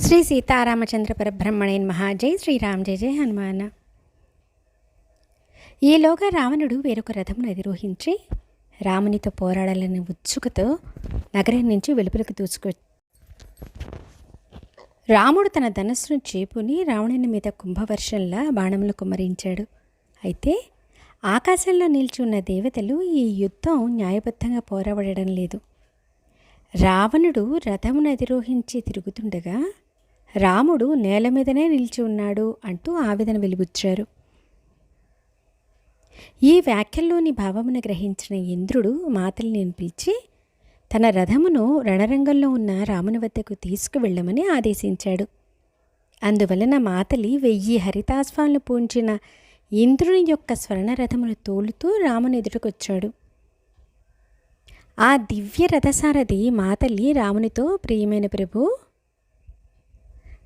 శ్రీ సీతారామచంద్ర పరబ్రహ్మణేన్ మహా జై శ్రీరామ్ జయ జయ హనుమాన్. ఈలోగా రావణుడు వేరొక రథమును అధిరోహించి రామునితో పోరాడాలని ఉత్సుకతో నగరం నుంచి వెలుపలకు దూసుకు రాముడు తన ధనస్సును చేపుని రావణుని మీద కుంభవర్షంలా బాణములు కుమ్మరించాడు. అయితే ఆకాశంలో నిలిచి ఉన్న దేవతలు ఈ యుద్ధం న్యాయబద్ధంగా పోరాడడం లేదు. రావణుడు రథమును అధిరోహించి తిరుగుతుండగా రాముడు నేల మీదనే నిలిచి ఉన్నాడు అంటూ ఆవేదన వెలిబుచ్చారు. ఈ వ్యాఖ్యల్లోని భావమును గ్రహించిన ఇంద్రుడు మాతల్ని పిలిచి తన రథమును రణరంగంలో ఉన్న రాముని వద్దకు తీసుకువెళ్ళమని ఆదేశించాడు. అందువలన మాతలి వెయ్యి హరితాస్వాలను పూంచిన ఇంద్రుని యొక్క స్వర్ణ రథమును తోలుతూ రాముని ఎదుటకొచ్చాడు. ఆ దివ్య రథసారథి మాతల్లి రామునితో ప్రియమైన ప్రభు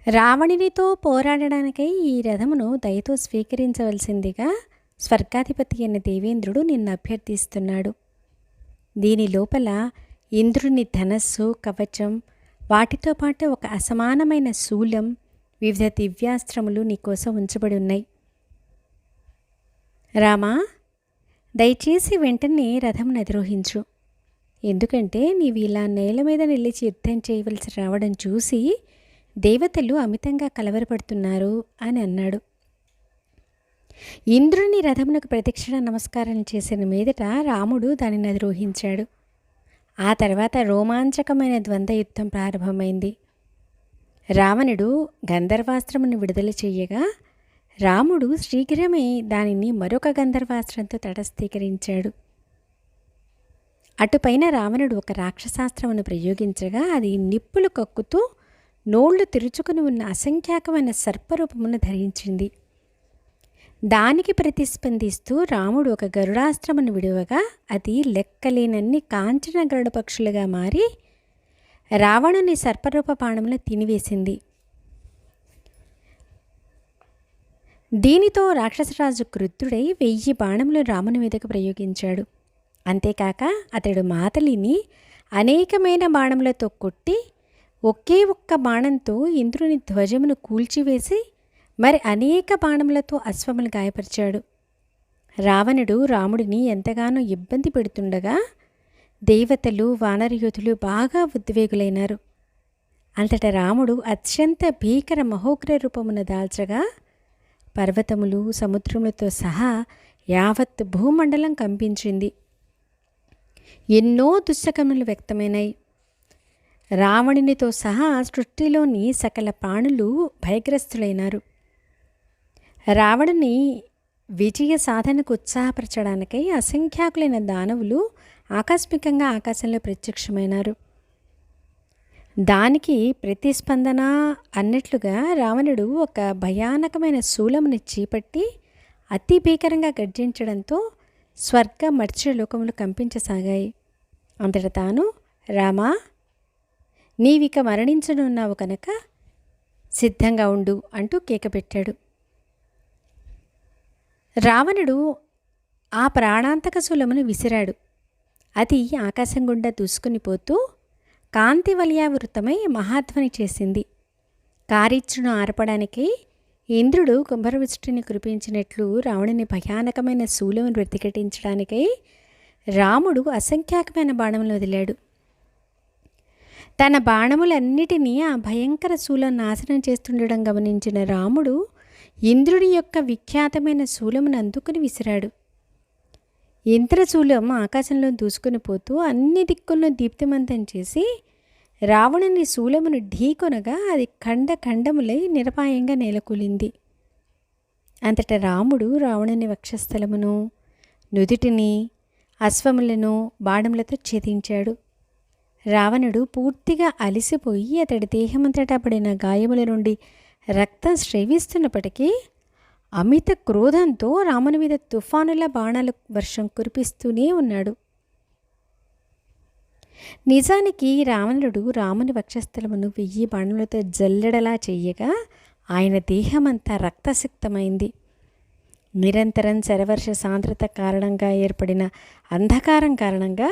రావణునితో పోరాడడానికై ఈ రథమును దయతో స్వీకరించవలసిందిగా స్వర్గాధిపతి అయిన దేవేంద్రుడు నిన్ను అభ్యర్థిస్తున్నాడు. దీని లోపల ఇంద్రుని ధనస్సు కవచం వాటితో పాటు ఒక అసమానమైన శూలం వివిధ దివ్యాస్త్రములు నీకోసం ఉంచబడి ఉన్నాయి. రామా దయచేసి వెంటనే రథం అధిరోహించు. ఎందుకంటే నీవు ఇలా నేల మీద నిలిచి యుద్ధం చేయవలసి రావడం చూసి దేవతలు అమితంగా కలవరపడుతున్నారు అని అన్నాడు. ఇంద్రుని రథమునకు ప్రదక్షిణ నమస్కారం చేసిన మీదట రాముడు దానిని అధిరోహించాడు. ఆ తర్వాత రోమాంచకమైన ద్వంద్వ యుద్ధం ప్రారంభమైంది. రావణుడు గంధర్వాస్త్రమును విడుదల చేయగా రాముడు శీఘ్రమే దానిని మరొక గంధర్వాస్త్రంతో తటస్థీకరించాడు. అటుపైన రావణుడు ఒక రాక్షసాస్త్రమును ప్రయోగించగా అది నిప్పులు కక్కుతూ నోళ్ళు తెరుచుకుని ఉన్న అసంఖ్యాకమైన సర్పరూపమును ధరించింది. దానికి ప్రతిస్పందిస్తూ రాముడు ఒక గరుడాస్త్రమును విడువగా అది లెక్కలేనన్ని కాంచన గరుడ పక్షులుగా మారి రావణుని సర్పరూప బాణమును తినివేసింది. దీనితో రాక్షసరాజు క్రుద్ధుడై వెయ్యి బాణములు రాముని మీదకు ప్రయోగించాడు. అంతేకాక అతడు మాతలిని అనేకమైన బాణములతో కొట్టి ఒకే ఒక్క బాణంతో ఇంద్రుని ధ్వజమును కూల్చివేసి మరి అనేక బాణములతో అశ్వములు గాయపరిచాడు. రావణుడు రాముడిని ఎంతగానో ఇబ్బంది పెడుతుండగా దేవతలు వానరయోధులు బాగా ఉద్వేగులైనారు. అంతటా రాముడు అత్యంత భీకర మహోగ్ర రూపమున దాల్చగా పర్వతములు సముద్రములతో సహా యావత్ భూమండలం కంపించింది. ఎన్నో దుశ్శకములు వ్యక్తమైనాయి. రావణునితో సహా సృష్టిలోని సకల ప్రాణులు భయగ్రస్తులైనారు. రావణుని విజయ సాధనకు ఉత్సాహపరచడానికై అసంఖ్యాకులైన దానవులు ఆకస్మికంగా ఆకాశంలో ప్రత్యక్షమైనారు. దానికి ప్రతిస్పందన అన్నట్లుగా రావణుడు ఒక భయానకమైన శూలముని చేపట్టి అతి భీకరంగా గర్జించడంతో స్వర్గ మర్త్యలోకములు కంపించసాగాయి. అంతట తాను రామా నీవిక మరణించనున్నావు కనుక సిద్ధంగా ఉండు అంటూ కేక పెట్టాడు. రావణుడు ఆ ప్రాణాంతక శూలమును విసిరాడు. అది ఆకాశం గుండా దూసుకుని పోతూ కాంతి వలయావృతమై మహాధ్వని చేసింది. కారిచ్చును ఆర్పడానికి ఇంద్రుడు కుంభరవిష్టిని కురిపించినట్లు రావణుని భయానకమైన శూలమును ప్రతిఘటించడానికై రాముడు అసంఖ్యాకమైన బాణములు వదిలాడు. తన బాణములన్నిటినీ ఆ భయంకర శూలం నాశనం చేస్తుండడం గమనించిన రాముడు ఇంద్రుడి యొక్క విఖ్యాతమైన శూలమును అందుకుని విసిరాడు. ఇంద్రశూలం ఆకాశంలో దూసుకుని పోతూ అన్ని దిక్కులను దీప్తిమంతం చేసి రావణుని శూలమును ఢీకొనగా అది ఖండ ఖండములై నిరపాయంగా నేలకూలింది. అంతట రాముడు రావణుని వక్షస్థలమును నుదుటిని అశ్వములను బాణములతో ఛేదించాడు. రావణుడు పూర్తిగా అలిసిపోయి అతడి దేహమంతటా పడిన గాయముల నుండి రక్తం స్రవిస్తున్నప్పటికీ అమిత క్రోధంతో రాముని మీద తుఫానుల బాణాల వర్షం కురిపిస్తూనే ఉన్నాడు. నిజానికి రావణుడు రాముని వక్షస్థలమును వెయ్యి బాణములతో జల్లెడలా చెయ్యగా ఆయన దేహమంతా రక్తసిక్తమైంది. నిరంతరం శరవర్ష సాంద్రత కారణంగా ఏర్పడిన అంధకారం కారణంగా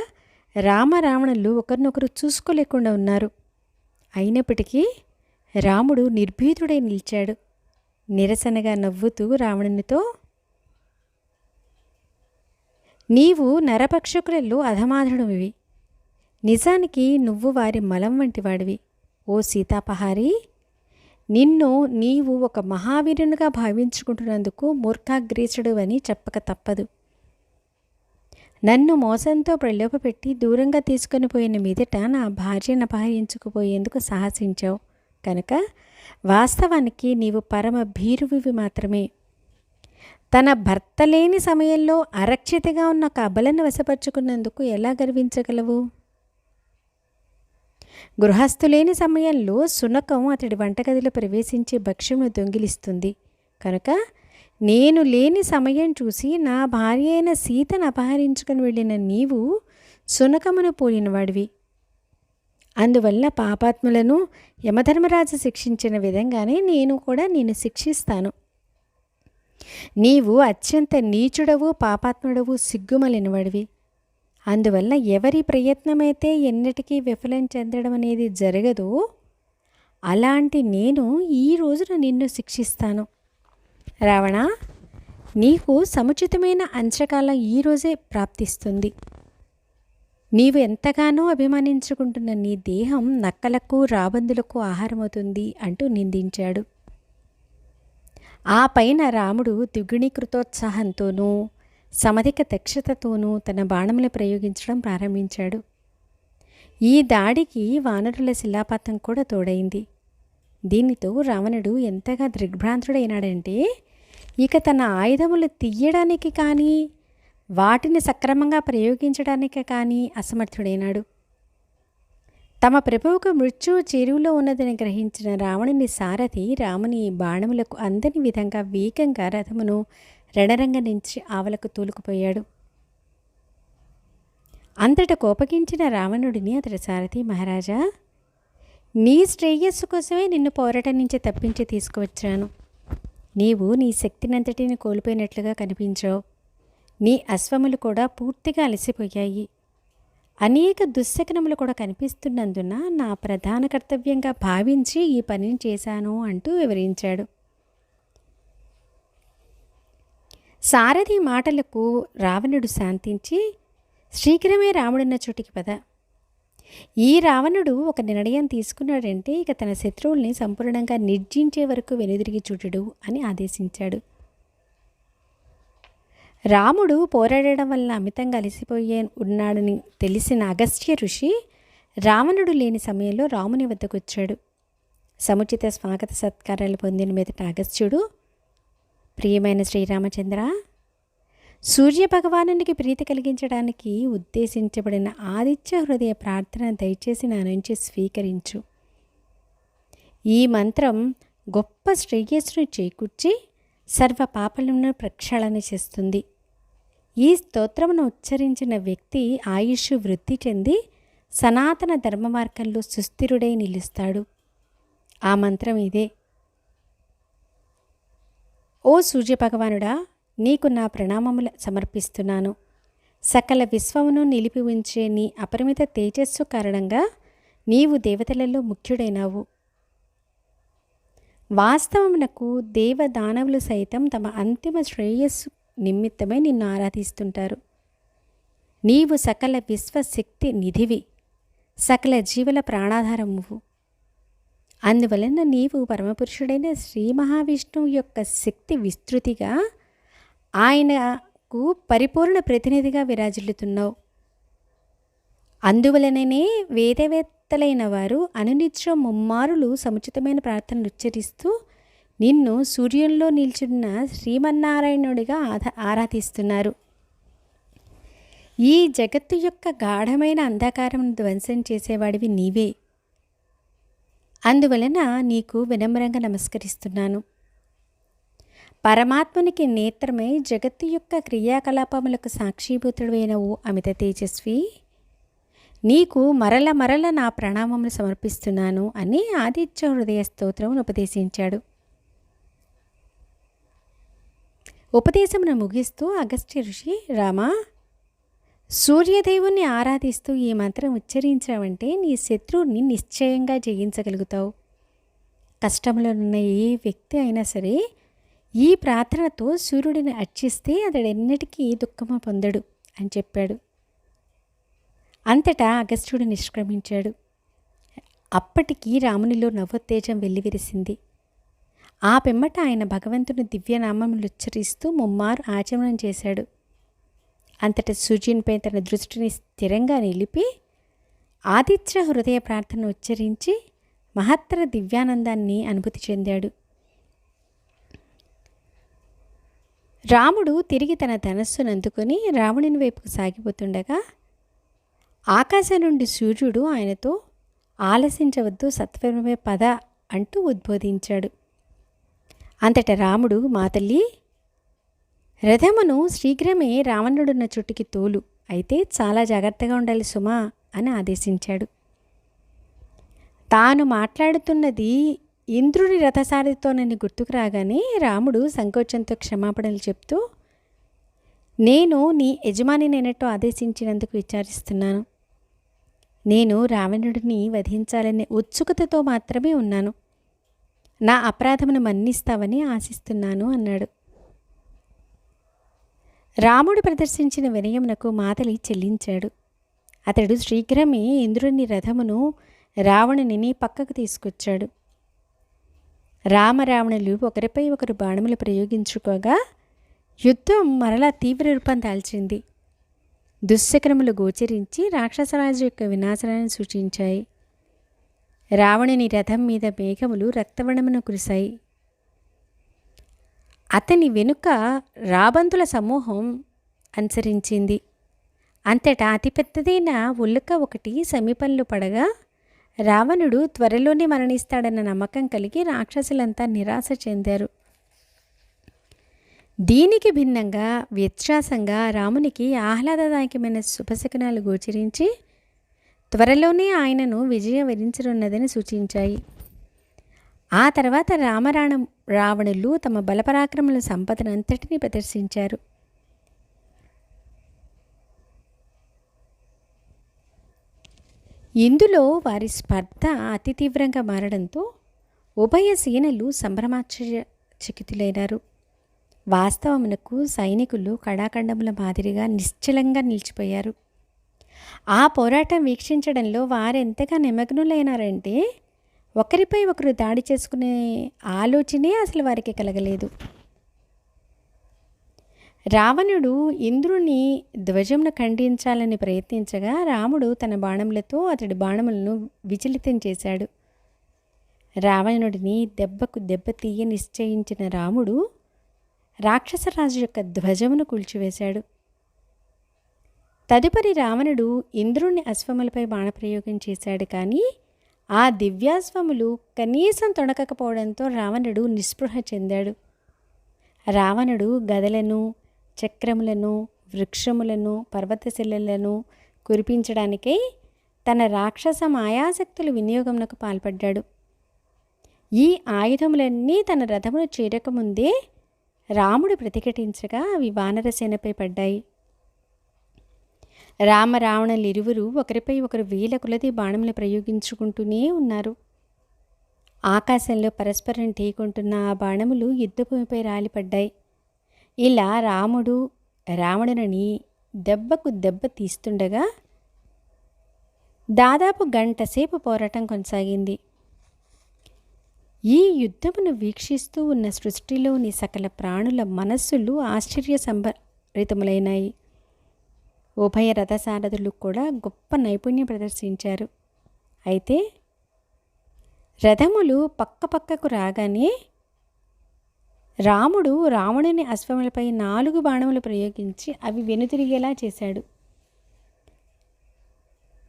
రామ రావణులు ఒకరినొకరు చూసుకోలేకుండా ఉన్నారు. అయినప్పటికీ రాముడు నిర్భీతుడై నిలిచాడు. నిరసనగా నవ్వుతూ రావణునితో నీవు నరపక్షకులలో అధమాధుడివి నిజానికి నువ్వు వారి మలం వంటివాడివి ఓ సీతాపహారి నిన్ను నీవు ఒక మహావీరునిగా భావించుకుంటున్నందుకు మూర్ఖాగ్రీసుడు అని చెప్పక తప్పదు. నన్ను మోసంతో ప్రలోభపెట్టి దూరంగా తీసుకొని పోయిన మీదట నా భార్యను అపహరించుకుపోయేందుకు సాహసించావు. కనుక వాస్తవానికి నీవు పరమ భీరువివి మాత్రమే. తన భర్త లేని సమయంలో అరక్షితగా ఉన్న ఒక అబలను వశపరుచుకున్నందుకు ఎలా గర్వించగలవు? గృహస్థులేని సమయంలో సునకం అతడి వంటగదిలో ప్రవేశించి భక్ష్యమును దొంగిలిస్తుంది. కనుక నేను లేని సమయం చూసి నా భార్య అయిన సీతను అపహరించుకుని వెళ్ళిన నీవు సునకమును పోలినవాడివి. అందువల్ల పాపాత్ములను యమధర్మరాజు శిక్షించిన విధంగానే నేను కూడా నిన్ను శిక్షిస్తాను. నీవు అత్యంత నీచుడవు పాపాత్ముడవు సిగ్గుమలినవాడివి. అందువల్ల ఎవరి ప్రయత్నమైతే ఎన్నటికీ విఫలం చెందడం అనేది జరగదో అలాంటి నేను ఈ రోజున నిన్ను శిక్షిస్తాను. రావణ నీకు సముచితమైన అంచకాలం ఈరోజే ప్రాప్తిస్తుంది. నీవు ఎంతగానో అభిమానించుకుంటున్న నీ దేహం నక్కలకు రాబందులకు ఆహారమవుతుంది అంటూ నిందించాడు. ఆ పైన రాముడు ద్విగుణీకృతోత్సాహంతోనూ సమధిక దక్షతతోనూ తన బాణములు ప్రయోగించడం ప్రారంభించాడు. ఈ దాడికి వానరుల శిలాపాతం కూడా తోడైంది. దీనితో రావణుడు ఎంతగా దిగ్భ్రాంతుడైనాడంటే ఇక తన ఆయుధములు తీయడానికి కానీ వాటిని సక్రమంగా ప్రయోగించడానికి కానీ అసమర్థుడైనాడు. తమ ప్రభువుకు మృత్యు చెరువులో ఉన్నదని గ్రహించిన రావణుని సారథి రాముని బాణములకు అందని విధంగా వేగంగా రథమును రణరంగ నుంచి ఆవలకు తూలుకుపోయాడు. అంతట కోపగించిన రావణుడిని అతడి సారథి మహారాజా నీ శ్రేయస్సు కోసమే నిన్ను పోరాటం నుంచి తప్పించి తీసుకువచ్చాను. నీవు నీ శక్తినంతటిని కోల్పోయినట్లుగా కనిపించావు. నీ అశ్వములు కూడా పూర్తిగా అలసిపోయాయి. అనేక దుశ్శకనములు కూడా కనిపిస్తున్నందున నా ప్రధాన కర్తవ్యంగా భావించి ఈ పనిని చేశాను అంటూ వివరించాడు. సారథి మాటలకు రావణుడు శాంతించి శీఘ్రమే రాముడున్న చోటికి పద. ఈ రావణుడు ఒక నిర్ణయం తీసుకున్నాడంటే ఇక తన శత్రువుల్ని సంపూర్ణంగా నిర్జించే వరకు వెనుదిరిగి చూడడు అని ఆదేశించాడు. రాముడు పోరాడడం వల్ల అమితంగా అలసిపోయే ఉన్నాడని తెలిసిన అగస్త్య ఋషి రావణుడు లేని సమయంలో రాముని వద్దకు వచ్చాడు సముచిత స్వాగత సత్కారాలు పొందిన మీదట అగస్త్యుడు ప్రియమైన శ్రీరామచంద్ర సూర్య భగవానునికి ప్రీతి కలిగించడానికి ఉద్దేశించబడిన ఆదిత్య హృదయ ప్రార్థన దయచేసి నా నుంచి స్వీకరించు. ఈ మంత్రం గొప్ప శ్రేయస్సును చేకూర్చి సర్వ పాపలను ప్రక్షాళన చేస్తుంది. ఈ స్తోత్రమును ఉచ్చరించిన వ్యక్తి ఆయుష్ వృద్ధి చెంది సనాతన ధర్మ మార్గంలో సుస్థిరుడై నిలుస్తాడు. ఆ మంత్రం ఇదే. ఓ సూర్యభగవానుడా నీకు నా ప్రణామములు సమర్పిస్తున్నాను. సకల విశ్వమును నిలిపి ఉంచే నీ అపరిమిత తేజస్సు కారణంగా నీవు దేవతలలో ముఖ్యుడైనావు. వాస్తవమునకు దేవదానవులు సైతం తమ అంతిమ శ్రేయస్సు నిమిత్తమై నిన్ను ఆరాధిస్తుంటారు. నీవు సకల విశ్వశక్తి నిధివి సకల జీవుల ప్రాణాధారమువు. అందువలన నీవు పరమపురుషుడైన శ్రీ మహావిష్ణువు యొక్క శక్తి విస్తృతిగా ఆయనకు పరిపూర్ణ ప్రతినిధిగా విరాజిల్లుతున్నావు. అందువలననే వేదవేత్తలైన వారు అనునిత్యం ముమ్మారులు సముచితమైన ప్రార్థనలు ఉచ్చరిస్తూ నిన్ను సూర్యంలో నిల్చున్న శ్రీమన్నారాయణుడిగా ఆధ ఆరాధిస్తున్నారు. ఈ జగత్తు యొక్క గాఢమైన అంధకారం ధ్వంసం చేసేవాడివి నీవే. అందువలన నీకు వినమ్రంగా నమస్కరిస్తున్నాను. పరమాత్మునికి నేత్రమై జగత్తు యొక్క క్రియాకలాపములకు సాక్షీభూతుడైన ఓ అమిత తేజస్వి. నీకు మరల మరల నా ప్రణామములు సమర్పిస్తున్నాను అని ఆదిత్య హృదయ స్తోత్రమును ఉపదేశించాడు. ఉపదేశమును ముగిస్తూ అగస్త్య ఋషి రామా సూర్యదేవుణ్ణి ఆరాధిస్తూ ఈ మంత్రం ఉచ్చరించావంటే నీ శత్రువుని నిశ్చయంగా జయించగలుగుతావు. కష్టంలో ఉన్న ఏ వ్యక్తి అయినా సరే ఈ ప్రార్థనతో సూర్యుడిని అర్చిస్తే అతడు ఎన్నటికీ దుఃఖము పొందడు అని చెప్పాడు. అంతటా అగస్త్యుడు నిష్క్రమించాడు. అప్పటికి రామునిలో నవోత్తేజం వెల్లివిరిసింది. ఆ పిమ్మట ఆయన భగవంతుని దివ్యనామములు ఉచ్చరిస్తూ ముమ్మారు ఆచమనం చేశాడు. అంతట సూర్యునిపై తన దృష్టిని స్థిరంగా నిలిపి ఆదిత్య హృదయ ప్రార్థన ఉచ్చరించి మహత్తర దివ్యానందాన్ని అనుభూతి చెందాడు. రాముడు తిరిగి తన ధనస్సును అందుకొని రావణుని వైపుకు సాగిపోతుండగా ఆకాశం నుండి సూర్యుడు ఆయనతో ఆలసించవద్దు సత్వరమే పద అంటూ ఉద్బోధించాడు. అంతట రాముడు మాతల్లి రథమును శీఘ్రమే రావణుడున్న చుట్టుకి తోలు. అయితే చాలా జాగ్రత్తగా ఉండాలి సుమా అని ఆదేశించాడు. తాను మాట్లాడుతున్నది ఇంద్రుని రథసారితోనని గుర్తుకు రాగానే రాముడు సంకోచంతో క్షమాపణలు చెప్తూ నేను నీ యజమాని నేనట్టు ఆదేశించినందుకు విచారిస్తున్నాను. నేను రావణుడిని వధించాలనే ఉత్సుకతతో మాత్రమే ఉన్నాను. నా అపరాధమును మన్నిస్తావని ఆశిస్తున్నాను అన్నాడు. రాముడు ప్రదర్శించిన వినయమునకు మాతలి చెల్లించాడు. అతడు శీఘ్రమే ఇంద్రుని రథమును రావణుని పక్కకు తీసుకొచ్చాడు. రామరావణులు ఒకరిపై ఒకరు బాణములు ప్రయోగించుకోగా యుద్ధం మరలా తీవ్ర రూపం దాల్చింది. దుశ్శకరములు గోచరించి రాక్షసరాజు యొక్క వినాశనాన్ని సూచించాయి. రావణుని రథం మీద మేఘములు రక్తవర్ణమును కురిశాయి. అతని వెనుక రాబంతుల సమూహం అనుసరించింది. అంతటా అతిపెద్దదైన ఉల్లుక ఒకటి సమీపంలో పడగా రావణుడు త్వరలోనే మరణిస్తాడన్న నమ్మకం కలిగి రాక్షసులంతా నిరాశ చెందారు. దీనికి భిన్నంగా వ్యత్యాసంగా రామునికి ఆహ్లాదదాయకమైన శుభశకనాలు గోచరించి త్వరలోనే ఆయనను విజయం వరించనున్నదని సూచించాయి. ఆ తర్వాత రామరాణ రావణులు తమ బలపరాక్రమల సంపదనంతటిని ప్రదర్శించారు. ఇందులో వారి స్పర్ధ అతి తీవ్రంగా మారడంతో ఉభయ సేనలు సంభ్రమాశ్చర్య చకితులైనారు వాస్తవమునకు సైనికులు కడాఖండముల మాదిరిగా నిశ్చలంగా నిలిచిపోయారు. ఆ పోరాటం వీక్షించడంలో వారెంతగా నిమగ్నులైనారంటే ఒకరిపై ఒకరు దాడి చేసుకునే ఆలోచనే అసలు వారికి కలగలేదు. రావణుడు ఇంద్రుని ధ్వజమును ఖండించాలని ప్రయత్నించగా రాముడు తన బాణములతో అతడి బాణములను విచలితం చేశాడు. రావణుడిని దెబ్బకు దెబ్బ తీయ నిశ్చయించిన రాముడు రాక్షసరాజు యొక్క ధ్వజమును కూల్చివేశాడు. తదుపరి రావణుడు ఇంద్రుని అశ్వములపై బాణప్రయోగం చేశాడు కానీ ఆ దివ్యాశ్వములు కనీసం తొణకకపోవడంతో రావణుడు నిస్పృహ చెందాడు. రావణుడు గదలను చక్రములను వృక్షములను పర్వతశిలలను కురిపించడానికై తన రాక్షస మాయాశక్తుల వినియోగమునకు పాల్పడ్డాడు. ఈ ఆయుధములన్నీ తన రథమును చేరకముందే రాముడు ప్రతిఘటించగా అవి వానరసేనపై పడ్డాయి. రామ రావణులు ఇరువురు ఒకరిపై ఒకరు వేల కులది బాణములు ప్రయోగించుకుంటూనే ఉన్నారు. ఆకాశంలో పరస్పరం ఢీకొంటున్న ఆ బాణములు యుద్ధభూమిపై రాలిపడ్డాయి. ఇలా రాముడు రావణుని దెబ్బకు దెబ్బ తీస్తుండగా దాదాపు గంట సేపు పోరాటం కొనసాగింది. ఈ యుద్ధమును వీక్షిస్తూ ఉన్న సృష్టిలోని సకల ప్రాణుల మనస్సులు ఆశ్చర్య సంభరితములైనాయి ఉభయ రథసారథులు కూడా గొప్ప నైపుణ్యం ప్రదర్శించారు. అయితే రథములు పక్క పక్కకు రాగానే రాముడు రావణుని అశ్వములపై నాలుగు బాణములు ప్రయోగించి అవి వెనుతిరిగేలా చేశాడు.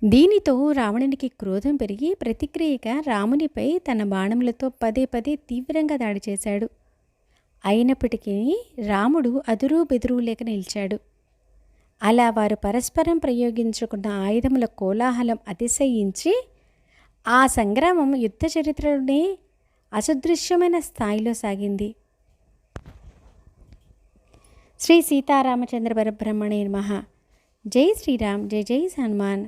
దీనితో రావణునికి క్రోధం పెరిగి ప్రతిక్రియగా రామునిపై తన బాణములతో పదే పదే తీవ్రంగా దాడి చేశాడు. అయినప్పటికీ రాముడు అదురు బెదురు లేక నిలిచాడు. అలా వారు పరస్పరం ప్రయోగించుకున్న ఆయుధముల కోలాహలం అతిశయించి ఆ సంగ్రామం యుద్ధ చరిత్రలోనే అసదృశ్యమైన స్థాయిలో సాగింది. శ్రీ సీతారామచంద్ర పరబ్రహ్మణే నమ. జై శ్రీరామ్ జై జై హనుమాన్